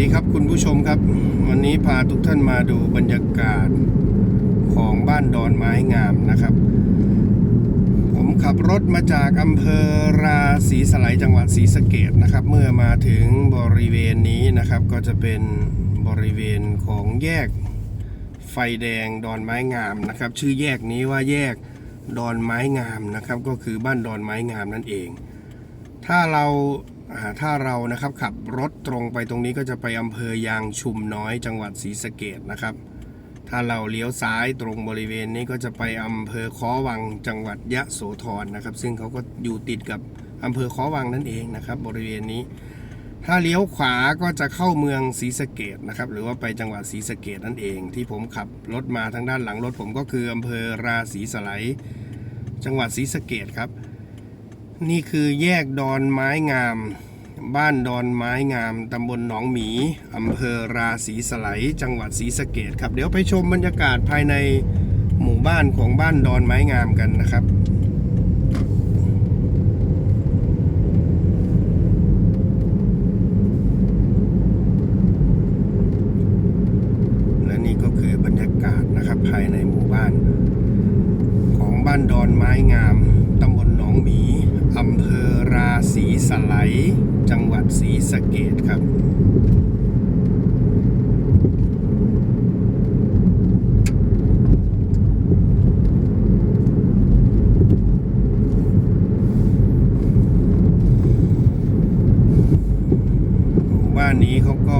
ดีครับคุณผู้ชมครับ วันนี้พาทุกท่านมาดูบรรยากาศของบ้านดอนไม้งามนะครับ ผมขับรถมาจากอำเภอราศีสไลยจังหวัดศรีสะเกดนะครับ เมื่อมาถึงบริเวณนี้นะครับ ก็จะเป็นบริเวณของแยกไฟแดงดอนไม้งามนะครับ ชื่อแยกนี้ว่าแยกดอนไม้งามนะครับ ก็คือบ้านดอนไม้งามนั่นเอง ถ้าเราถ้าเรานะครับขับรถตรงไปตรงนี้ก็จะไปอำเภอยางชุมน้อยจังหวัดศรีสะเกดนะครับ ถ้าเราเลี้ยวซ้ายตรงบริเวณนี้ก็จะไปอำเภอค้อวังจังหวัดยะโสธรนะครับ ซึ่งเขาก็อยู่ติดกับอำเภอค้อวังนั่นเองนะครับ บริเวณนี้ ถ้าเลี้ยวขวาก็จะเข้าเมืองศรีสะเกดนะครับ หรือว่าไปจังหวัดศรีสะเกดนั่นเอง ที่ผมขับรถมาทางด้านหลังรถผมก็คืออำเภอราศีสไลจังหวัดศรีสะเกดครับ นี่คือแยกดอนไม้งาม บ้านดอนไม้งาม ตำบลหนองหมี อำเภอราศีสไลจังหวัดศรีสะเกดครับ เดี๋ยวไปชมบรรยากาศภายในหมู่บ้านของบ้านดอนไม้งามกันนะครับและนี่ก็คือบรรยากาศนะครับภายในหมู่บ้าน ของบ้านดอนไม้งาม ตำบลหนองหมี อำเภอราศีสไลย จังหวัดศรีสะเกดครับหมู่บ้านนี้เขาก็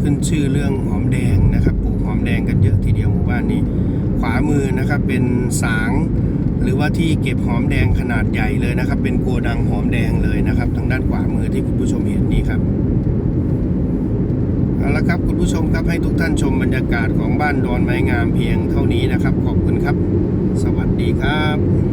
ขึ้นชื่อเรื่องหอมแดงนะครับปลูกหอมแดงกันเยอะทีเดียวหมู่บ้านนี้ ขวามือนะครับเป็นสาง หรือว่าที่เก็บหอมแดงขนาดใหญ่เลยนะครับ เป็นโกดังหอมแดงเลยนะครับ ทางด้านขวามือที่คุณผู้ชมเห็นนี่ครับเอาละครับคุณผู้ชมครับให้ทุกท่านชมบรรยากาศของบ้านดอนไม้งามเพียงเท่านี้นะครับ ขอบคุณครับ สวัสดีครับ